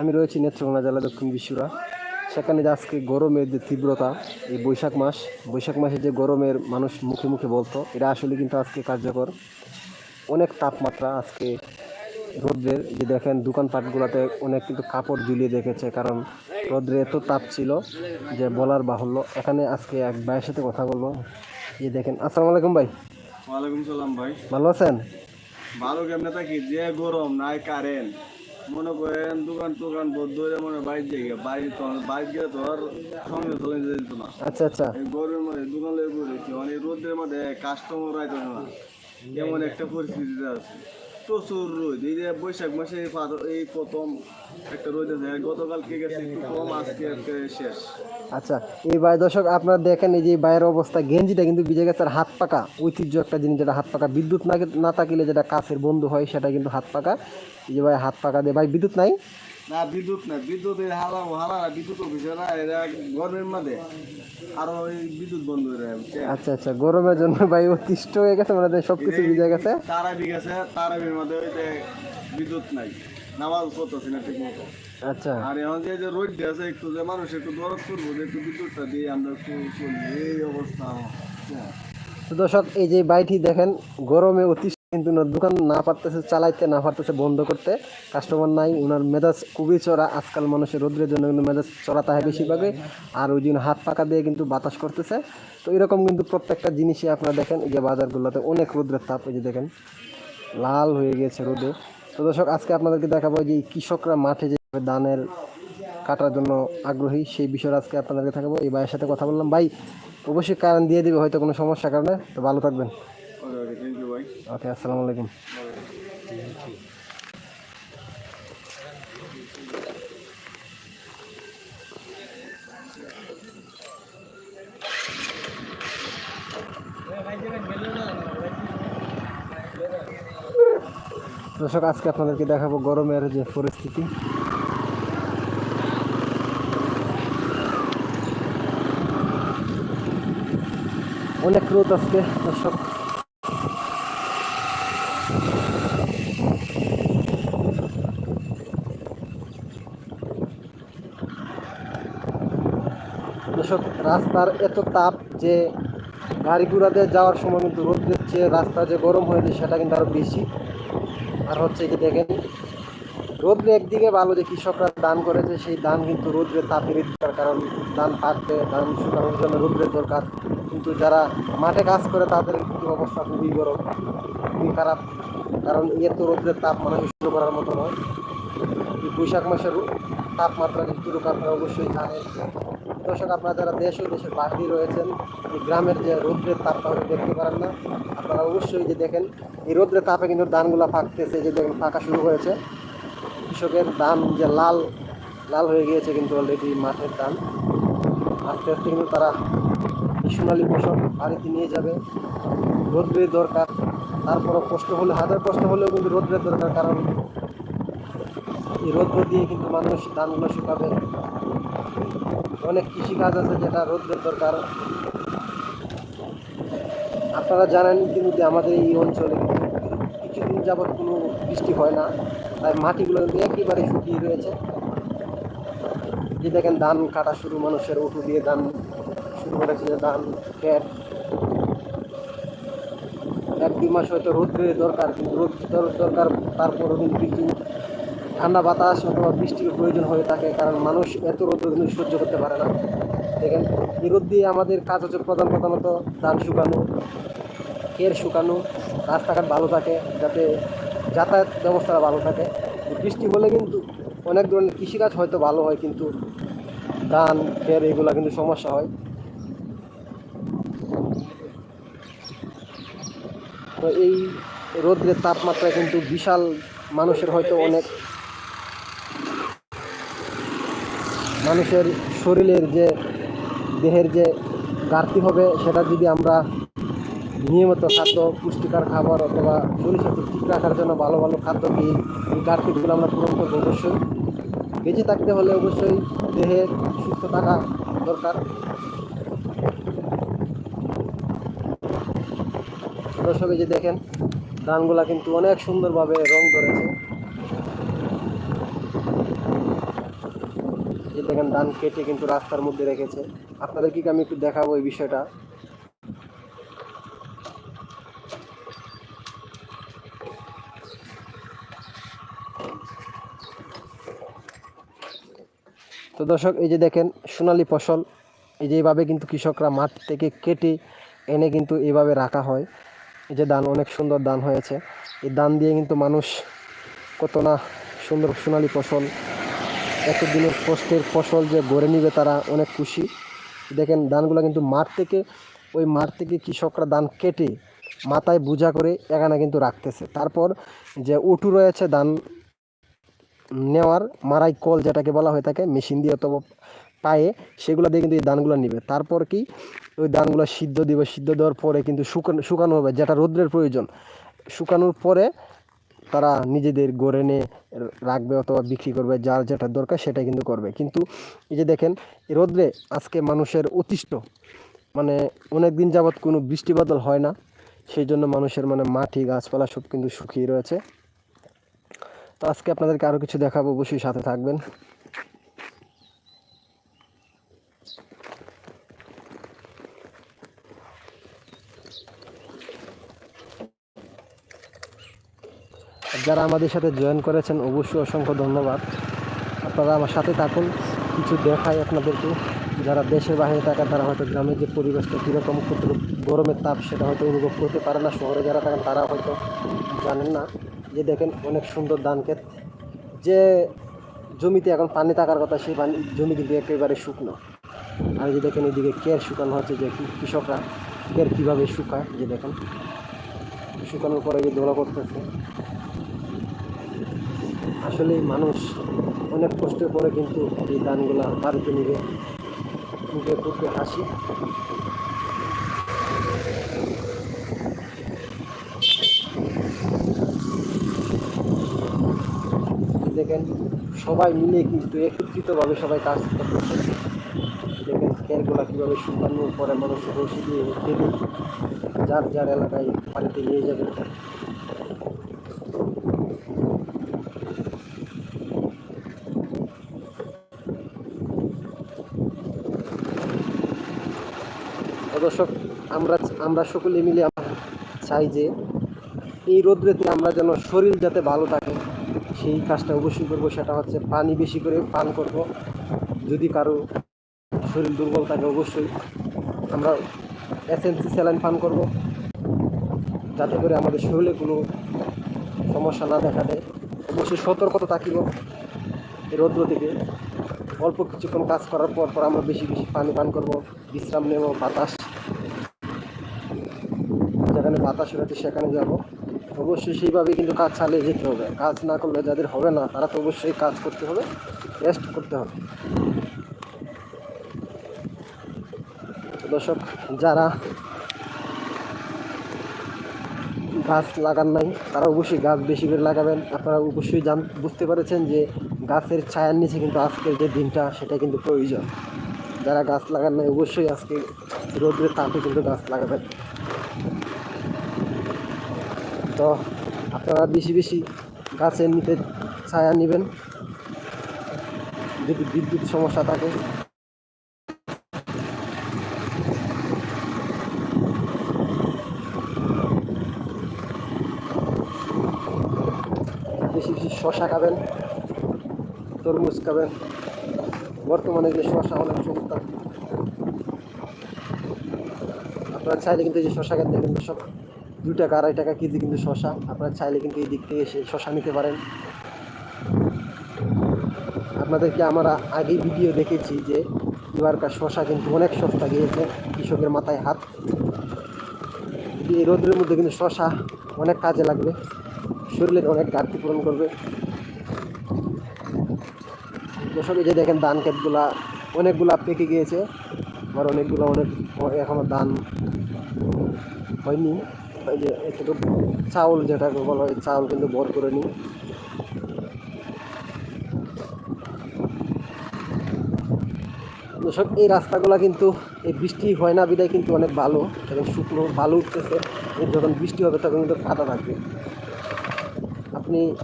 আমি রয়েছি নেত্রকোনা জেলা দক্ষিণ বিশ্বরা। সেখানে যে আজকে গরমের যে তীব্রতা এই বৈশাখ মাস বৈশাখ মাসে যে গরমের মানুষ মুখে মুখে বলতো এটা আসলে কিন্তু আজকে কার্যকর। অনেক তাপমাত্রা আজকে রোদ্রের যে দেখেন দোকানপাটগুলোতে অনেক কিন্তু কাপড় ঝুলিয়ে দেখেছে কারণ রোদ্রে এত তাপ ছিল যে বলার বাহুল্য। এখানে আজকে এক ভাইয়ের সাথে কথা বলব। যে দেখেন আসসালামু আলাইকুম ভাই। ওয়ালাইকুম সালাম ভাই। ভালো আছেন? ভালো কেমনে থাকি? যে গরম নাই কারেন্ট মনে করেন দোকান টোকান বদ্ধ হয়ে মনে বাইরে যাই বাইরে বাইরে গেলে তো আর সঙ্গে চলে যেত না। আচ্ছা আচ্ছা। এই গরমের মধ্যে দোকান লেগে অনেক রোদের মধ্যে কাস্টমার আইতো না। এমন একটা পরিস্থিতিতে আছে। প্রচুর রোদ। এই যে বৈশাখ মাসে এই প্রথম একটা রোদ আছে গতকালকে গেছে একটু কম, আজকে শেষ। আচ্ছা এই ভাই দর্শক, আপনারা দেখেন এই যে বাইরের অবস্থা, গেঞ্জিটা কিন্তু বিজে গেছে, আর হাত পাকা, ঐতিহ্য একটা জিনিস যেটা হাত পাকা। বিদ্যুৎ না না থাকলে যেটা কাছের বন্ধু হয়, সেটা কিন্তু হাত পাকা। এই যে ভাই, হাত পাকা দিয়ে ভাই, বিদ্যুৎ নাই? না বিদ্যুৎ না বিদ্যুৎ এই হালা হালা বিদ্যুৎ অফিসে না এরা গরমের মাঝে আরও এই বিদ্যুৎ বন্ধ হয়ে আচ্ছা আচ্ছা গরমের জন্য ভাই অতিষ্ঠ হয়ে গেছে মানে সব কিছু ভিজে গেছে। তারা বিঘাছে তারা বির মধ্যে ওই যে বিদ্যুৎ নাই নামাজ পড়তেছে না ঠিক মতো আচ্ছা। আর এখন যে যে রোদ দিয়েছে একটু যে মানুষ একটু দরদ করব যে একটু বিদ্যুৎটা দিয়ে আমরা একটু চলি এই অবস্থা। তো দর্শক এই যে বাইটি দেখেন গরমে অতিষ্ঠ কিন্তু ওনার দোকান না পারতেছে, চালাইতে না পারতেছে, বন্ধ করতে। কাস্টমার নাই, ওনার মেজাজ খুবই চড়া। আজকাল মানুষের রোদ্রের জন্য কিন্তু মেজাজ চড়া তাহে বেশিরভাগে আর ওই জন্য হাত পাকা দিয়ে কিন্তু বাতাস করতেছে। তো এরকম কিন্তু প্রত্যেকটা জিনিসই আপনারা দেখেন, এই যে বাজারগুলোতে অনেক রোদ্রের তাপ ওই যে দেখেন, লাল হয়ে গেছে রোদে। তো দর্শক, আজকে আপনাদেরকে দেখাবো যে কৃষকরা মাঠে যে ধানের কাটার জন্য আগ্রহী, সেই বিষয়ে আজকে আপনাদেরকে দেখাবো। এই ভাইয়ের সাথে কথা বললাম। ভাই, অবশ্যই কারণ দিয়ে দিবে, হয়তো কোনো সমস্যার কারণে। তো ভালো থাকবেন। ওকে আসসালামু আলাইকুম দর্শক আজকে আপনাদেরকে দেখাবো গরমের যে পরিস্থিতি। অনেক রোদ আজকে দর্শক। রাস্তার এত তাপ যে গাড়ি ঘোড়াতে যাওয়ার সময় কিন্তু রোদ দিচ্ছে, রাস্তা যে গরম হয়ে যায় সেটা কিন্তু আরও বেশি। আর হচ্ছে কি দেখেন রোদ্রে একদিকে ভালো যে কৃষকরা দান করেছে, সেই দান কিন্তু রোদ্রে তাপের দরকার কারণ ধান পাকতে, ধান শুকানোর জন্য রোদ্রের দরকার। কিন্তু যারা মাঠে কাজ করে, তাদের কিন্তু অবস্থা খুবই গরম খুবই খারাপ। কারণ এত রোদ্রের তাপ মানুষ শুরু করার মতো নয়। বৈশাখ মাসের তাপমাত্রা কিন্তু আপনারা অবশ্যই জানেন দর্শক, আপনারা যারা দেশ ও দেশের বাইরে রয়েছেন, এই গ্রামের যে রৌদ্রের তাপটা হয়তো দেখতে পারেন না, আপনারা অবশ্যই যে দেখেন, এই রৌদ্রের তাপে কিন্তু ধানগুলো ফাঁকতেছে যে দেখেন, ফাঁকা শুরু হয়েছে। কৃষকের ধান যে লাল লাল হয়ে গিয়েছে কিন্তু অলরেডি মাঠের ধান। আস্তে আস্তে কিন্তু তারা সোনালী ফসল বাড়িতে নিয়ে যাবে। রৌদ্রের দরকার, তারপরও কষ্ট হলে, হাজার কষ্ট হলেও কিন্তু রৌদ্রের দরকার, কারণ এই রৌদ্র দিয়ে কিন্তু মানুষ ধানগুলো শুকাবে। অনেক কৃষিকাজ আছে যেটা রোদ্রের দরকার। আপনারা জানেন ইতিমধ্যে আমাদের এই অঞ্চলে কিছুদিন যাবৎ কোনো বৃষ্টি হয় না, তাই মাটিগুলো একেবারে শুকিয়ে রয়েছে। যে দেখেন ধান কাটা শুরু, মানুষের উঠু দিয়ে ধান শুরু করেছে ধান খেট এক দুই মাস হয়তো রোদ্রের দরকার, কিন্তু রোদ দরকার, তারপরও কিন্তু কিছু ঠান্ডা বাতাস অথবা বৃষ্টির প্রয়োজন হয়ে থাকে কারণ মানুষ এত রোদ্র কিন্তু সহ্য করতে পারে না। দেখেন এই রোদ দিয়ে আমাদের কাজ হচ্ছে প্রধান প্রধানত ধান শুকানো, খের শুকানো, রাস্তাঘাট ভালো থাকে যাতে যাতায়াত ব্যবস্থাটা ভালো থাকে। বৃষ্টি হলে কিন্তু অনেক ধরনের কৃষিকাজ হয়তো ভালো হয়, কিন্তু ধান, খের এগুলো কিন্তু সমস্যা হয়। তো এই রোদ্রের তাপমাত্রা কিন্তু বিশাল মানুষের হয়তো অনেক মানুষের শরীরের যে দেহের যে ঘাটতি হবে, সেটা যদি আমরা নিয়মিত খাদ্য, পুষ্টিকর খাবার অথবা শরীর স্বাস্থ্য ঠিক রাখার জন্য ভালো ভালো খাদ্য খেয়ে এই ঘাটতিগুলো আমরা পূরণ করব অবশ্যই। বেঁচে থাকতে হলে অবশ্যই দেহের সুস্থ থাকা দরকার। দর্শক যে দেখেন ধানগুলা কিন্তু অনেক সুন্দরভাবে রং ধরেছে। দেখেন ধান কেটে কিন্তু রাস্তার মধ্যে রেখেছে। আপনাদেরকে আমি একটু দেখাবো এই বিষয়টা? তো দর্শক, এই যে দেখেন সোনালী ফসল, এই যে এইভাবে কিন্তু কৃষকরা মাঠ থেকে কেটে এনে কিন্তু এইভাবে রাখা হয়। এই যে ধান, অনেক সুন্দর দান হয়েছে। এই দান দিয়ে কিন্তু মানুষ কত না সুন্দর সোনালী ফসল এতদিনের কষ্টের ফসল যে গড়ে নিবে তারা অনেক খুশি। দেখেন ধানগুলো কিন্তু মাঠ থেকে, ওই মাঠ থেকে কৃষকরা ধান কেটে মাথায় বোঝা করে এখানে কিন্তু রাখতেছে। তারপর যে উটু রয়েছে ধান নেওয়ার, মারাই কল যেটাকে বলা হয়ে থাকে, মেশিন দিয়ে অথবা পায়ে, সেগুলো দিয়ে কিন্তু এই ধানগুলো নিবে। তারপর কি, ওই ধানগুলো সিদ্ধ দিবে, সিদ্ধ দেওয়ার পরে কিন্তু শুকানো শুকানো হবে, যেটা রোদ্রের প্রয়োজন। শুকানোর পরে তারা নিজেদের গড়ে নিয়ে রাখবে অথবা বিক্রি করবে, যার যেটা দরকার সেটা কিন্তু করবে। কিন্তু এই যে দেখেন রোদ্রে আজকে মানুষের অতিষ্ঠ মানে অনেক দিন যাবৎ কোনো বৃষ্টি বাদল হয় না, সেই জন্য মানুষের মানে মাটি, গাছপালা সব কিন্তু শুকিয়ে রয়েছে। তো আজকে আপনাদেরকে আরও কিছু দেখাবো, অবশ্যই সাথে থাকবেন। যারা আমাদের সাথে জয়েন করেছেন, অবশ্যই অসংখ্য ধন্যবাদ। আপনারা আমার সাথে থাকুন, কিছু দেখাই আপনাদেরকে। যারা দেশের বাইরে থাকেন, তারা হয়তো গ্রামের যে পরিবেশটা কীরকম গরমের তাপ, সেটা হয়তো অনুভব করতে পারে না। শহরে যারা থাকেন, তারা হয়তো জানেন না। যে দেখেন, অনেক সুন্দর ধান ক্ষেত। যে জমিতে এখন পানি থাকার কথা, সেই পানি, জমি কিন্তু একেবারে শুকনো। আর যে দেখেন এদিকে কের শুকানো হচ্ছে, যে কৃষকরা কের কীভাবে শুকায় যে দেখেন। শুকানোর পরে যে দোলা করতেছে আসলে মানুষ অনেক কষ্টের পরে কিন্তু এই ধানগুলা বাড়িতে নিবে। মুখে ফুটে হাসি। দেখেন, সবাই মিলে কিন্তু একত্রিতভাবে সবাই কাজ করতেছে দেখেন, খেরগুলা কীভাবে শুকানোর পরে মানুষ রশি দিয়ে যার যার এলাকায় বাড়িতে নিয়ে যাবে তো দর্শক আমরা সকলে মিলে আমরা চাই যে এই রোদ্রেতে আমরা যেন শরীর যাতে ভালো থাকে, সেই কাজটা অবশ্যই করব, সেটা হচ্ছে পানি বেশি করে পান করব। যদি কারও শরীর দুর্বল থাকে, অবশ্যই আমরা এসএনসি স্যালাইন পান করব, যাতে করে আমাদের শরীরে কোনো সমস্যা না দেখা দেয়। অবশ্যই সতর্কতা থাকিব। রৌদ্র থেকে অল্প কিছুক্ষণ কাজ করার পর পর আমরা বেশি বেশি পানি পান করব, বিশ্রাম নেব, বাতাস যেখানে বাতাস রয়েছে সেখানে যাব। অবশ্যই সেইভাবে কিন্তু কাজ চালিয়ে যেতে হবে। কাজ না করলে যাদের হবে না, তারা তো অবশ্যই কাজ করতে হবে রেস্ট করতে হবে। দর্শক, যারা গাছ লাগান নাই, তারা অবশ্যই গাছ বেশি করে লাগাবেন। আপনারা অবশ্যই জান, বুঝতে পেরেছেন যে গাছের ছায়ার নিচে কিন্তু আজকের যে দিনটা, সেটা কিন্তু প্রয়োজন। যারা গাছ লাগান নাই, অবশ্যই আজকে রোদ্রের তাপে কিন্তু গাছ লাগাবেন। তো আপনারা বেশি বেশি গাছের নিতে ছায়া নেবেন। যদি বিদ্যুৎ সমস্যা থাকে। বেশি বেশি শশা খাবেন, তরমুজ খাবেন। বর্তমানে যে শশা অনেক চমৎকার। আপনারা চাইলে কিন্তু যে শশা খেতে কিন্তু সব দু টাকা, আড়াই টাকা কেজি কিন্তু শশা আপনারা চাইলে কিন্তু এই দিক থেকে এসে শশা নিতে পারেন। আপনাদেরকে আমরা আগে ভিডিও দেখেছি যে এবারকার শশা কিন্তু অনেক সস্তা গিয়েছে কৃষকের মাথায় হাত। এই রোদের মধ্যে কিন্তু শশা অনেক কাজে লাগবে। শরীরের অনেক ঘাটতি পূরণ করবে। দর্শক, এই যে দেখেন ধান ক্ষেতগুলা, অনেকগুলা পেকে গিয়েছে। আবার অনেকগুলো অনেক এখনও ধান হয়নি। যে একটু চাউল যেটাকে বলা হয়, চাউল কিন্তু বর করে নিই। দর্শক, এই রাস্তাগুলো কিন্তু, এই বৃষ্টি হয় না, বিদায় কিন্তু অনেক ভালো। এবং শুকনো ভালো উঠতেছে যখন বৃষ্টি হবে, তখন কিন্তু কাদা থাকবে। আপনি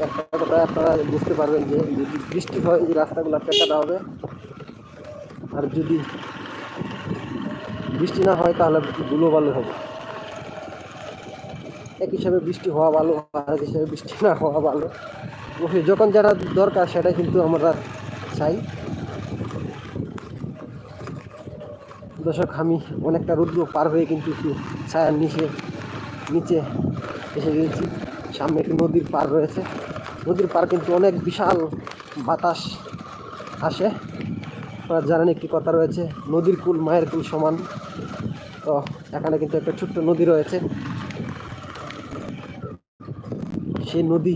একটা কথা আপনারা বুঝতে পারবেন যে, যদি বৃষ্টি হয়, এই রাস্তাগুলো পেটাতে হবে। আর যদি বৃষ্টি না হয়, তাহলে ধুলো ভালো হবে। এক হিসাবে বৃষ্টি হওয়া ভালো, আর এক হিসাবে বৃষ্টি না হওয়া ভালো। যখন যারা দরকার সেটা কিন্তু আমরা চাই। দর্শক, আমি অনেকটা রুদ্র পার হয়ে কিন্তু একটু ছায়ার নিচে নিচে এসে গিয়েছি সামনে একটি নদীর পার রয়েছে। নদীর পার কিন্তু অনেক বিশাল বাতাস আসে। আপনারা জানেন একটি কথা রয়েছে, নদীর কুল মায়ের কুল সমান। তো, এখানে কিন্তু একটা ছোট্ট নদী রয়েছে। সেই নদী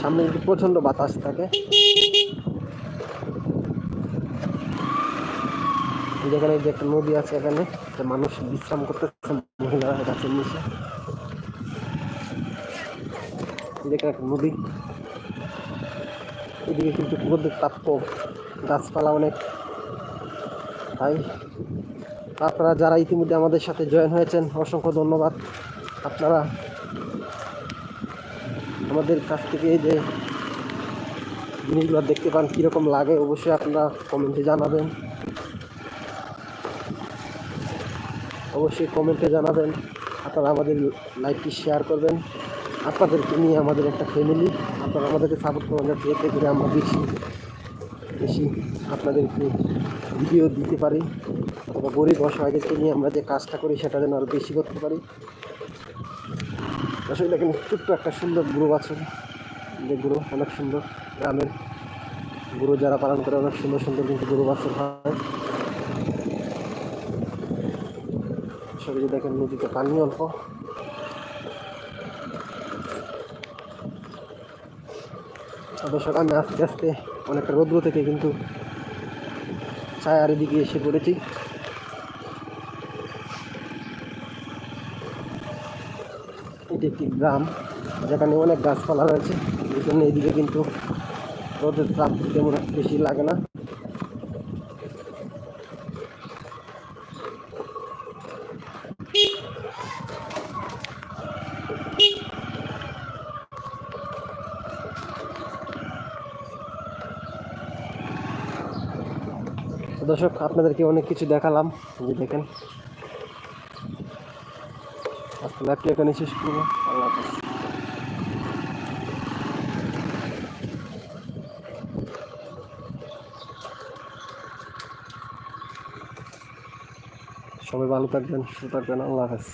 সামনে কিন্তু প্রচণ্ড বাতাস থাকে। যেখানে যে একটা নদী আছে এখানে মানুষ বিশ্রাম করতেছে, মহিলারা গাছের নিচে যেখানে একটা নদী। এদিকে কিন্তু রোদের তাপ কম গাছপালা অনেক। তাই আপনারা যারা ইতিমধ্যে আমাদের সাথে জয়েন হয়েছেন, অসংখ্য ধন্যবাদ। আপনারা আমাদের কাছ থেকে যে জিনিসগুলো দেখতে পান, কীরকম লাগে, অবশ্যই আপনারা কমেন্টে জানাবেন। অবশ্যই কমেন্টে জানাবেন। আপনারা আমাদের লাইভটি শেয়ার করবেন। আপনাদেরকে নিয়ে আমাদের একটা ফ্যামিলি আপনারা আমাদেরকে সাপোর্ট করবেন এতে করে আমরা বেশি বেশি আপনাদেরকে ভিডিও দিতে পারি। অথবা গরিব অসহায়দেরকে নিয়ে আমরা যে কাজটা করি, সেটা যেন আরও বেশি করতে পারি। আসলে দেখেন, ছোট্ট একটা সুন্দর গুরু আছে। যে গুরু অনেক সুন্দর। গ্রামের গুরু যারা পালন করে অনেক সুন্দর সুন্দর কিন্তু গুরু বাছর হয়। সবাই দেখেন, নদীতে পানি অল্প। আমি আস্তে আস্তে অনেকটা রৌদ্র থেকে কিন্তু ছায়ার দিকে এসে পড়েছি। এটি একটি গ্রাম যেখানে অনেক গাছপালা রয়েছে, এই জন্য এদিকে কিন্তু রোদের তাপ তেমন বেশি লাগে না। দর্শক, আপনাদেরকে অনেক কিছু দেখালাম যে দেখেন। আজকে লাইভটি এখানে শেষ করব। আল্লাহ হাফেজ। সবাই ভালো থাকবেন সুস্থ থাকবেন আল্লাহ হাফেজ।